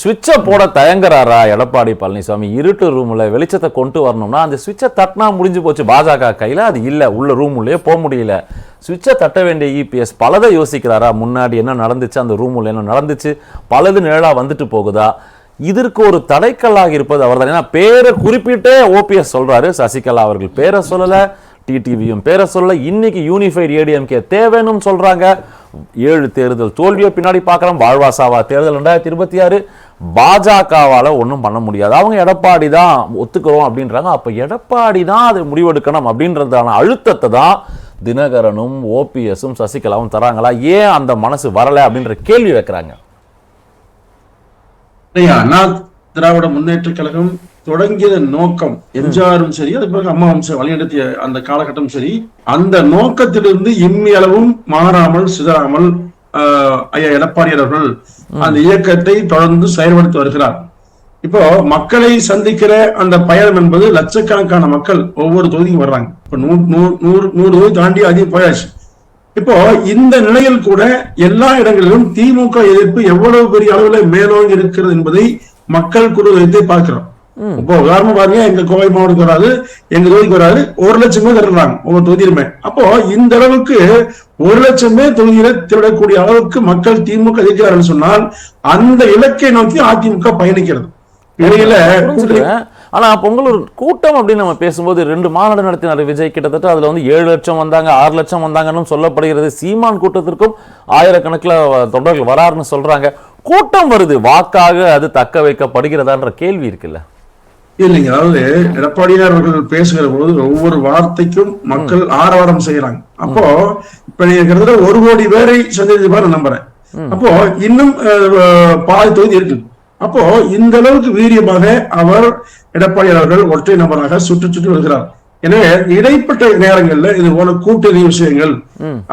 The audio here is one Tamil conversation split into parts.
சுவிட்சை போட தயங்குறாரா எடப்பாடி பழனிசாமி? இருட்டு ரூமில் வெளிச்சத்தை கொண்டு வரணும்னா அந்த சுவிட்சை தட்டினா முடிஞ்சு போச்சு. பாஜக கையில் அது இல்லை. உள்ள ரூம் உள்ளே போக முடியல. சுவிட்சை தட்ட வேண்டிய இபிஎஸ் பலதை யோசிக்கிறாரா? முன்னாடி என்ன நடந்துச்சு? அந்த ரூம் உள்ள என்ன நடந்துச்சு? பலது நிழலாக வந்துட்டு போகுதா? இதற்கு ஒரு தடைக்கல்லாக இருப்பது அவர்தான். ஏன்னா பேரை குறிப்பிட்டே ஓபிஎஸ் சொல்கிறாரு சசிகலா அவர்கள் பேரை சொல்லலை. டிடிவியும் பேரை சொல்லலை. இன்னைக்கு யூனிஃபைட் ஏடிஎம்கே தேவைன்னு சொல்கிறாங்க ஏழு தேர்தல் தோல்வியை பின்னாடி பார்க்குறோம் வாழ்வாசாவா தேர்தல் ரெண்டாயிரத்தி இருபத்தி ஆறு. பாஜகவால ஒன்றும் பண்ண முடியாது. அவங்க எடப்பாடி தான் ஒத்துக்கிறோம் அப்படின்றாங்க. அப்ப எடப்பாடி தான் அதை முடிவெடுக்கணும் அப்படின்றதான அழுத்தத்தை தான் தினகரனும் ஓபிஎஸும் சசிகலாவும் தராங்களா? ஏன் அந்த மனசு வரலை அப்படின்ற கேள்வி வைக்கிறாங்க. அண்ணா திராவிட முன்னேற்ற கழகம் தொடங்கிய நோக்கம் எம்ஜிஆரும் சரி அது பிறகு அம்மா வம்சம் வழிநடத்திய அந்த காலகட்டம் சரி அந்த நோக்கத்திலிருந்து இம்மி அளவும் மாறாமல் சிதறாமல் ஐயா எடப்பாடியார் அவர்கள் அந்த இயக்கத்தை தொடர்ந்து செயல்படுத்தி வருகிறார். இப்போ மக்களை சந்திக்கிற அந்த பயணம் என்பது லட்சக்கணக்கான மக்கள் ஒவ்வொரு தொகுதிக்கும் வர்றாங்க. இப்ப நூறு நூறு நூறு தொகுதி தாண்டி அதிகம் போயாச்சு. இப்போ இந்த நிலையில் கூட எல்லா இடங்களிலும் திமுக எதிர்ப்பு எவ்வளவு பெரிய அளவுல மேலோங்கி இருக்கிறது என்பதை மக்கள் குழு வைத்தே பார்க்கிறோம் இப்போ உதாரணம் பாருங்க எங்க கோவை மாவட்டத்துக்கு வராது எங்க தொகுதிக்கு வராது ஒரு லட்சம் பேர் திரடுறாங்க ஒவ்வொரு தொகுதியிலுமே. அப்போ இந்த அளவுக்கு ஒரு லட்சம் பேர் தொகுதியில திருடக்கூடிய அளவுக்கு மக்கள் திமுக எதிர்க்கிறார்கள் சொன்னால் அந்த இலக்கை நோக்கி அதிமுக பயணிக்கிறது. இடையில ஆனா ஆனா பொங்கலூர் கூட்டம் அப்படின்னு நம்ம பேசும்போது ரெண்டு மாநாடு நடத்தினார் விஜய். கிட்டத்தட்ட அதுல வந்து ஏழு லட்சம் வந்தாங்க ஆறு லட்சம் வந்தாங்கன்னு சொல்லப்படுகிறது. சீமான் கூட்டத்திற்கும் ஆயிரக்கணக்கில் தொண்டர்கள் வராருன்னு சொல்றாங்க. கூட்டம் வருது. வாக்காக அது தக்க வைக்கப்படுகிறதான்ற கேள்வி இருக்குல்ல? இல்லைங்க அதாவது எடப்பாடியார் அவர்கள் பேசுகிற போது ஒவ்வொரு வார்த்தைக்கும் மக்கள் ஆரவாரம் செய்யறாங்க. அப்போ இப்ப நீங்க கிட்டத்தட்ட ஒரு கோடி பேரை சந்தித்து பாரு நம்புறேன். அப்போ இன்னும் பாதி தொகுதி இருக்கு. அப்போ இந்த அளவுக்கு வீரியமாக அவர் எடப்பாடியார் அவர்கள் ஒற்றை நபராக சுற்றி சுற்றி வருகிறார். எனவே இடைப்பட்ட நேரங்கள்ல இது போல கூட்டணி விஷயங்கள்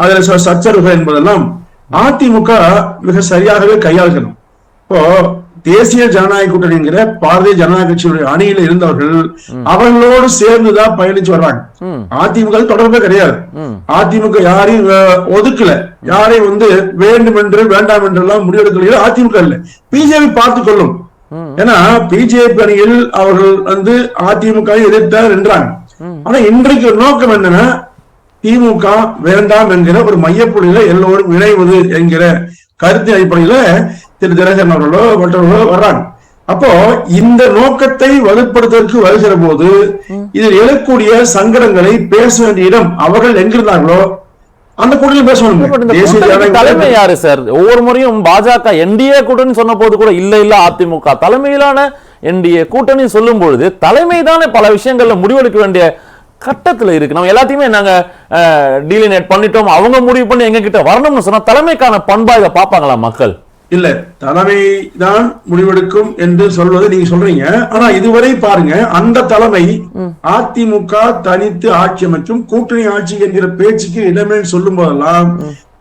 அதுல சச்சரவுகள் என்பதெல்லாம் அதிமுக மிக சரியாகவே கையாளுகணும் இப்போ தேசிய ஜனநாயக கூட்டணி என்கிற பாரதிய ஜனநாயக கட்சியுடைய அணியில இருந்தவர்கள் அவர்களோடு சேர்ந்துதான் பயணிச்சு வர்றாங்க அதிமுக தொடர்பே கிடையாது. அதிமுக யாரையும் ஒதுக்கல. யாரையும் வந்து வேண்டும் என்று வேண்டாம் என்றெல்லாம் முடிவெடுக்கல அதிமுக இல்ல. பிஜேபி பார்த்து கொள்ளும். ஏன்னா பிஜேபி அணியில் அவர்கள் வந்து அதிமுக எதிர்த்தார் என்றாங்க. ஆனா இன்றைக்கு நோக்கம் என்னன்னா திமுக வேண்டாம் என்கிற ஒரு மையப்புள்ளியில எல்லோரும் இணைவது என்கிற கருத்தின் அடிப்படையில திரு தினகரன் அவர்களோ மற்றவர்களோ வர்றாங்க. அப்போ இந்த நோக்கத்தை வலுப்படுத்துவதற்கு வருகிற போது இதில் எழக்கூடிய சங்கடங்களை பேச வேண்டிய இடம் அவர்கள் எங்கிருந்தார்களோ அந்த கூட்டத்தில் பேசணும் தலைமை யாரு சார்? ஒவ்வொரு முறையும் பாஜக என்டிஏ கூட்டணி சொன்ன போது கூட இல்ல இல்ல அதிமுக. தலைமையிலான என்டிஏ கூட்டணி சொல்லும் பொழுது தலைமை தானே பல விஷயங்கள்ல முடிவெடுக்க வேண்டிய கட்டத்துல இருக்கு. நம்ம எல்லாத்தையுமே நாங்க டீலினேட் பண்ணிட்டோம். அவங்க முடிவு பண்ணி எங்க கிட்ட வரணும்னு சொன்னா தலைமைக்கான பண்பா இதை பார்ப்பாங்களா மக்கள்? இல்ல. தலைமை தான் முடிவெடுக்கும் என்று சொல்வதை நீங்க சொல்றீங்க. ஆனா இதுவரை பாருங்க அந்த தலைமை அதிமுக தனித்து ஆட்சி அமைக்கும் கூட்டணி ஆட்சி என்கிற பேச்சுக்கு இடமே சொல்லும் போதெல்லாம்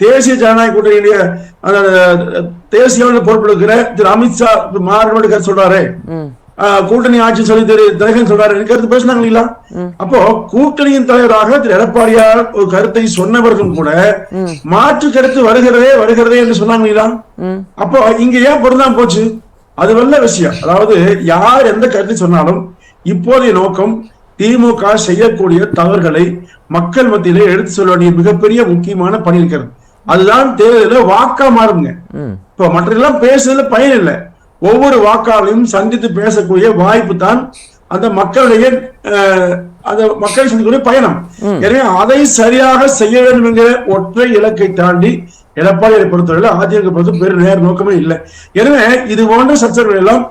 தேசிய ஜனநாயக கூட்டணியுடைய தேசிய பொறுப்பெடுக்கிற திரு அமித்ஷா மாறுபடு சொல்றாரு. கூட்டணி ஆட்சி சொல்லி திரு தினகரன் சொல்றாரு. எனக்கு கருத்து பேசினாங்க இல்லைங்களா அப்போ கூட்டணியின் தலைவராக திரு எடப்பாடியார் ஒரு கருத்தை சொன்னவர்களும் கூட மாற்று கருத்து வருகிறதே வருகிறதே என்று சொன்னாங்க இல்லைங்களா அப்போ இங்க ஏன் பொருந்தாம போச்சு? அது நல்ல விஷயம். அதாவது யார் எந்த கருத்தை சொன்னாலும் இப்போதைய நோக்கம் திமுக செய்யக்கூடிய தவறுகளை மக்கள் மத்தியிலே எடுத்து சொல்ல வேண்டிய மிகப்பெரிய முக்கியமான பணி இருக்கிறது. அதுதான் தேர்தலில் வாக்கா மாறுங்க இப்போ மற்றெல்லாம் பேசுறதுல பயன் இல்லை. ஒவ்வொரு வாக்காளரையும் சந்தித்து பேசக்கூடிய வாய்ப்பு தான் அந்த மக்களுடைய அந்த மக்களை சந்திக்கக்கூடிய பயணம். எனவே அதை சரியாக செய்ய வேண்டும் என்கிற ஒற்றை இலக்கை தாண்டி எடப்பாடியை பொறுத்தவரை அதிமுக பொறுத்த பெரு நேர நோக்கமே இல்லை. எனவே இது போன்ற சச்சரவுகள் எல்லாம்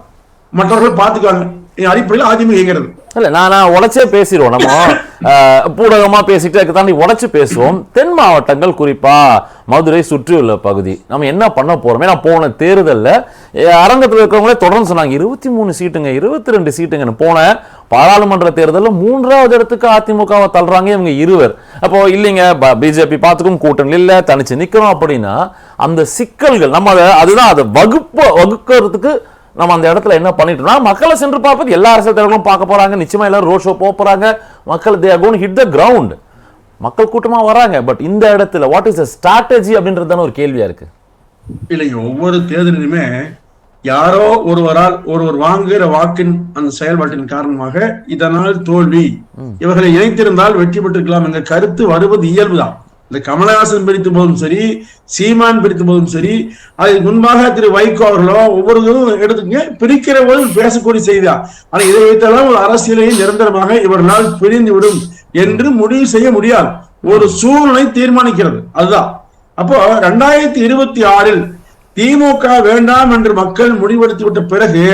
மற்றவர்கள் பார்த்துக்காங்க அடிப்படையில் அதிமுக இயங்கிறது. இல்ல நான் நான் உடைச்சே பேசிடுவோம். நம்ம அஹ், பூடகமா பேசிட்டு அதுக்கு தாண்டி உடைச்சு பேசுவோம். தென் மாவட்டங்கள் குறிப்பா மதுரை சுற்றியுள்ள பகுதி. நம்ம என்ன பண்ண போறோம்? ஏன்னா போன தேர்தல்ல அரங்கத்துல இருக்கிறவங்களே தொடர்ந்து சொன்னாங்க இருபத்தி மூணு சீட்டுங்க இருபத்தி ரெண்டு சீட்டுங்கன்னு. போன பாராளுமன்ற தேர்தலில் மூன்றாவது இடத்துக்கு அதிமுகவை தள்ளுறாங்க இவங்க இருவர். அப்போ இல்லைங்க பிஜேபி பார்த்துக்கும் கூட்டணி இல்ல தனிச்சு நிக்கிறோம் அப்படின்னா அந்த சிக்கல்கள் நம்ம அதை அதுதான் அதை வகுப்பு வகுக்கிறதுக்கு நம்ம அந்த இடத்துல என்ன பண்ணிட்டோம்னா மக்களை சென்று பார்ப்பது எல்லா அரசியல் தலைவர்களும் பார்க்க போறாங்க. நிச்சயமா எல்லாரும் ரோட் ஷோ போக போறாங்க. மக்கள் they gone hit the ground மக்கள் கூட்டமா வராங்க. பட் இந்த இடத்துல வாட் இஸ் த ஸ்ட்ராட்டஜி அப்படின்றது தானே ஒரு கேள்வியா இருக்கு. இல்லைங்க ஒவ்வொரு தேர்தலிலுமே யாரோ ஒருவரால் ஒருவர் வாங்குகிற வாக்கின் அந்த செயல்பாட்டின் காரணமாக இதனால் தோல்வி. இவர்களை இணைத்திருந்தால் வெற்றி பெற்றிருக்கலாம் என்ற கருத்து வருவது இயல்புதான். இந்த கமலஹாசன் பிடித்த போதும் சரி சீமான் பிடித்த போதும் சரி அதுக்கு முன்பாக திரு வைகோ அவர்களோ ஒவ்வொருவரும் எடுத்துங்க பிரிக்கிற போது பேசக்கூடிய செய்தியா ஆனா இதை வைத்தாலும் ஒரு அரசியலையும் நிரந்தரமாக இவர்களால் பிரிந்து விடும் என்று முடிவு செய்ய முடியாது. ஒரு சூழ்நிலை தீர்மானிக்கிறது. அதுதான். அப்போ ரெண்டாயிரத்தி இருபத்தி ஆறில் திமுக வேண்டாம் என்று மக்கள் முடிவெடுத்து விட்ட பிறகு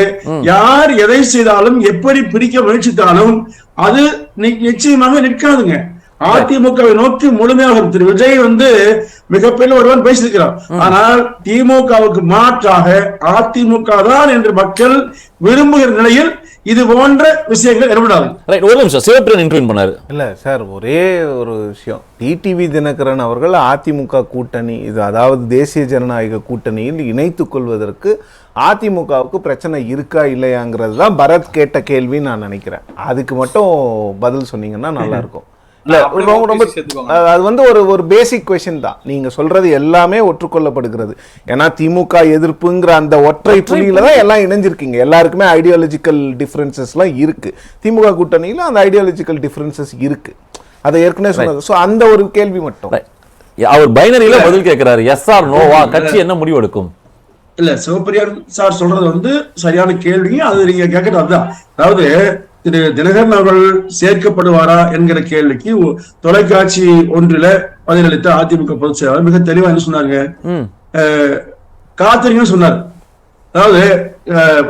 யார் எதை செய்தாலும் எப்படி பிரிக்க முயற்சித்தாலும் அது நிச்சயமாக நிற்காதுங்க. அதிமுகவை நோக்கி முழுமையாக திரு விஜய் வந்து மிகப்பெரிய ஒருவன் பேசியிருக்கிறார். ஆனால் திமுகவுக்கு மாற்றாக அதிமுக தான் என்று மக்கள் விரும்புகிற நிலையில் இது போன்ற விஷயங்கள் ஏற்படாது ரைட் ஒரு நிமிஷம். சிவப்பிரியன் இன்டர்வியூ பண்ணாரு. இல்ல சார் ஒரே ஒரு விஷயம். டிடிவி தினகரன் அவர்கள் அதிமுக கூட்டணி இது அதாவது தேசிய ஜனநாயக கூட்டணியில் இணைத்துக் கொள்வதற்கு அதிமுகவுக்கு பிரச்சனை இருக்கா இல்லையாங்கிறது தான் பரத் கேட்ட கேள்வின்னு நான் நினைக்கிறேன். அதுக்கு மட்டும் பதில் சொன்னீங்கன்னா நல்லா இருக்கும். இல்ல ரொம்ப ரொம்ப. அது வந்து ஒரு ஒரு பேசிக் கொஷின் தான். நீங்க சொல்றது எல்லாமே ஒற்றுக்கொள்ளப்படுகிறது. ஏன்னா திமுக எதிர்ப்புங்கிற அந்த ஒற்றை புள்ளியில தான் எல்லாம் இணைஞ்சிருக்கீங்க. எல்லாருக்குமே ஐடியாலஜிக்கல் டிஃபரன்சஸ்லாம் இருக்கு. திமுக கூட்டணியில அந்த ஐடியாலஜிக்கல் டிஃபரன்சஸ் இருக்கு. அதை ஏற்கனவே சொன்னது. ஸோ அந்த ஒரு கேள்வி மட்டும். அவர் பைனரியில பதில் கேட்கிறாரு. எஸ் ஆர் நோவா கட்சி என்ன முடிவு எடுக்கும்? இல்ல சிவபிரியான் சார் சொல்றது வந்து சரியான கேள்விங்க அது நீங்க கேட்கறது அதுதான். அதாவது திரு தினகரன் அவர்கள் சேர்க்கப்படுவாரா என்கிற கேள்விக்கு தொலைக்காட்சி ஒன்றில பதிலளித்த அதிமுக பொதுச் செயலாளர் மிக தெளிவா என்ன சொன்னாங்க காத்திரிங்கன்னு சொன்னார். அதாவது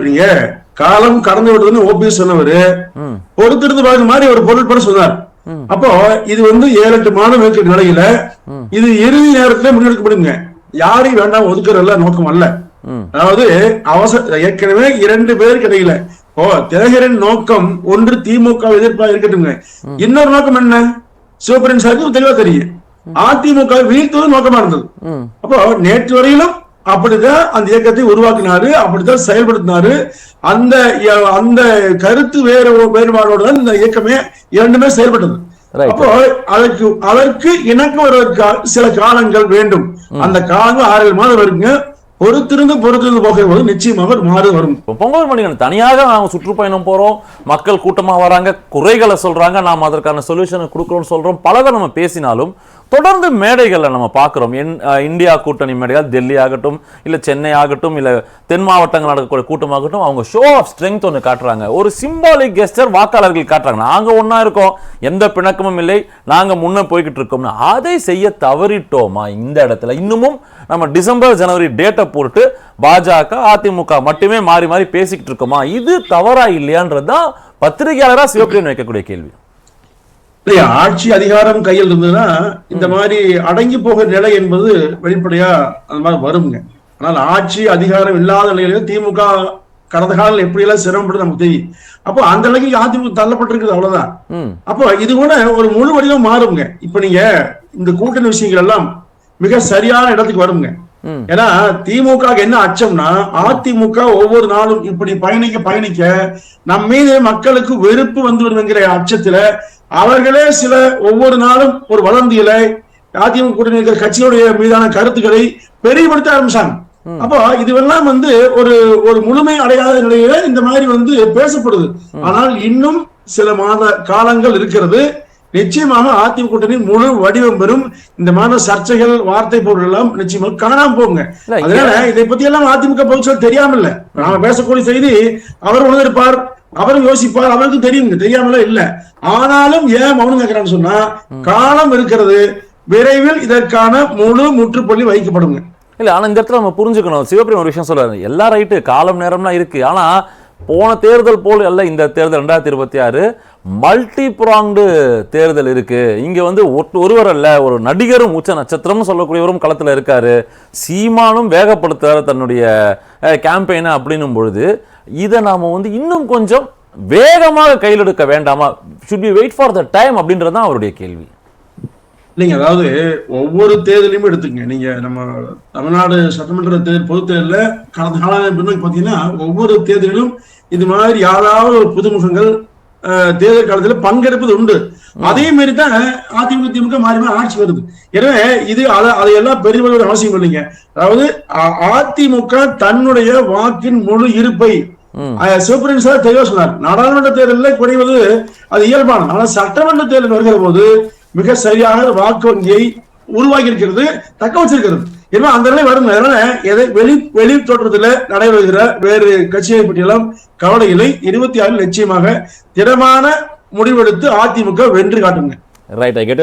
நீங்க காலம் கடந்து விடுதுன்னு ஓபிஎஸ் சொன்னவரு பொறுத்திருந்து பாருங்க மாதிரி ஒரு பொருள் பட சொன்னார் அப்போ இது வந்து ஏழு எட்டு மாதம் இருக்கிற நிலையில இது இறுதி நேரத்துல முன்னெடுக்கப்படுங்க. யாரையும் வேண்டாம் ஒதுக்குறதுல நோக்கம் அல்ல. அதாவது அவசர ஏற்கனவே இரண்டு பேருக்கு இடையில ஓ தினகரன் நோக்கம் ஒன்று திமுக எதிர்ப்பா இருக்கட்டுங்க இன்னொரு நோக்கம் என்ன? சிவபிரன் சாருக்கு தெளிவா தெரியும். அதிமுக வீழ்த்துவது நோக்கமா இருந்தது. அப்போ நேற்று வரையிலும் அப்படிதான் அந்த இயக்கத்தை உருவாக்கினாரு அப்படித்தான் செயல்படுத்தினாரு. அந்த அந்த கருத்து வேறு வேறுபாடோடு தான் இந்த இயக்கமே இரண்டுமே செயல்பட்டது. அப்போ அதற்கு அதற்கு இணக்கம் வருவதற்கு சில காலங்கள் வேண்டும். அந்த காலங்கள் ஆறு மாதம் வருங்க. பொறுத்திருந்து பொறுத்திருந்து போது நிச்சயமாக ஒரு மாறு வரும். பொங்கல் மணிகன் தனியாக நாங்கள் சுற்றுப்பயணம் போறோம். மக்கள் கூட்டமா வராங்க குறைகளை சொல்றாங்க. நாம் அதற்கான சொல்யூஷனை கொடுக்குறோம்னு சொல்றோம். பலதை நம்ம பேசினாலும் தொடர்ந்து மேடைகளில் நம்ம பார்க்குறோம். என் இந்தியா கூட்டணி மேடைகள் டெல்லி ஆகட்டும் இல்லை சென்னை ஆகட்டும் இல்லை தென் மாவட்டங்கள் நடக்கக்கூடிய கூட்டமாகட்டும் அவங்க ஷோ ஆஃப் ஸ்ட்ரென்த் ஒன்று காட்டுறாங்க. ஒரு சிம்பாலிக் கெஸ்டர் வாக்காளர்கள் காட்டுறாங்க. நாங்கள் ஒன்றா இருக்கோம். எந்த பிணக்கமும் இல்லை. நாங்கள் முன்னே போய்கிட்டு இருக்கோம்னு. அதை செய்ய தவறிட்டோமா? இந்த இடத்துல. இன்னமும் நம்ம டிசம்பர் ஜனவரி டேட்டை போட்டு பாஜக அதிமுக மட்டுமே மாறி மாறி பேசிக்கிட்டு இருக்கோமா? இது தவறா இல்லையான்றது தான் பத்திரிகையாளராக சிவப்பிரியன் வைக்கக்கூடிய கேள்வி. ஆட்சி அதிகாரம் கையில் இருந்ததுன்னா இந்த மாதிரி அடங்கி போகிற நிலை என்பது வெளிப்படையா அந்த மாதிரி வருங்க. ஆனால் ஆட்சி அதிகாரம் இல்லாத நிலையில திமுக கடந்த காலம் எப்படி எல்லாம் சிரமப்பட்டு நமக்கு தெரியும். அப்போ அந்த நிலைக்கு அதிமுக தள்ளப்பட்டிருக்குது அவ்வளவுதான். அப்போ இது கூட ஒரு முழு வடிவம் மாறுங்க இப்ப நீங்க இந்த கூட்டணி விஷயங்கள் எல்லாம் மிக சரியான இடத்துக்கு வருங்க. ஏன்னா திமுக என்ன அச்சம்னா அதிமுக ஒவ்வொரு நாளும் இப்படி பயணிக்க பயணிக்க நம் மீது மக்களுக்கு வெறுப்பு வந்து வருங்கிற அச்சத்துல அவர்களே சில ஒவ்வொரு நாளும் ஒரு வதந்திகளை அதிமுக கூட்டணி இருக்கிற கட்சியுடைய மீதான கருத்துக்களை பெரியப்படுத்த ஆரம்பிச்சாங்க. அப்போ இதுவெல்லாம் வந்து ஒரு ஒரு முழுமை அடையாத நிலையில இந்த மாதிரி வந்து பேசப்படுது. ஆனால் இன்னும் சில மாத காலங்கள் இருக்கிறது. நிச்சயமாக அதிமுக கூட்டணி முழு வடிவம் பெறும். இந்த மாதிரி சர்ச்சைகள் வார்த்தை பொருள் எல்லாம் நிச்சயமாக காணாம போங்க அதனால இதை பத்தி எல்லாம் அதிமுக பொதுச்செயல் தெரியாம இல்ல நாம பேசக்கூடிய செய்தி அவர் உணர்ந்திருப்பார் அவரும் யோசிப்பார் அவருக்கும் தெரியுங்க தெரியாமல இல்ல. ஆனாலும் ஏன் மௌனம் கேட்கிறான்னு சொன்னா காலம் இருக்கிறது விரைவில் இதற்கான முழு முற்றுப்புள்ளி வைக்கப்படுங்க இல்ல ஆனா இந்த இடத்துல நம்ம புரிஞ்சுக்கணும். சிவபிரியன் ஒரு விஷயம் சொல்றாரு. எல்லா ரைட்டு காலம் நேரம்லாம் இருக்கு. ஆனா போன தேர்தல் போல் அல்ல இந்த தேர்தல் ரெண்டாயிரத்தி இருபத்தி ஆறு. மல்டி ப்ராங்டு தேர்தல் இருக்குது இங்கே வந்து ஒருவர் அல்ல ஒரு நடிகரும் உச்ச நட்சத்திரம்னு சொல்லக்கூடியவரும் களத்தில் இருக்கார். சீமானும் வேகப்படுத்துறாரு தன்னுடைய கேம்பெயினை அப்படின்னும் பொழுது இதை நாம் வந்து இன்னும் கொஞ்சம் வேகமாக கையில் எடுக்க வேண்டாமா? Should be wait for the time அப்படின்றது தான் அவருடைய கேள்வி. இல்லைங்க அதாவது ஒவ்வொரு தேர்தலையும் எடுத்துங்க நீங்க நம்ம தமிழ்நாடு சட்டமன்ற தேர்தல் பொது தேர்தலில் கடந்த காலம் பார்த்தீங்கன்னா ஒவ்வொரு தேர்தலிலும் இது மாதிரி யாராவது ஒரு புதுமுகங்கள் தேர்தல் காலத்துல பங்கெடுப்பது உண்டு. அதே மாதிரி தான் அதிமுக திமுக மாறி மாறி ஆட்சி வருது. எனவே இது அதை அதையெல்லாம் பெருமையோட அவசியம் இல்லைங்க. அதாவது அதிமுக தன்னுடைய வாக்கின் முழு இருப்பை சிவபிரன் சார் தெளிவா சொன்னார். நாடாளுமன்ற தேர்தலில் குறைவது அது இயல்பான ஆனால் சட்டமன்ற தேர்தல் வருகிற போது மிக சரியான வாக்கு வங்கியை உருவாக்கி இருக்கிறது தக்க வச்சிருக்கிறது. எனவே அந்த நிலை வரும் அதனால எதை வெளி வெளி தோற்றத்துல நடைபெறுகிற வேறு கட்சியை பற்றியெல்லாம் கவலை இல்லை. இருபத்தி ஆறில் நிச்சயமாக திடமான முடிவெடுத்து அதிமுக வென்று காட்டுங்க. Right I get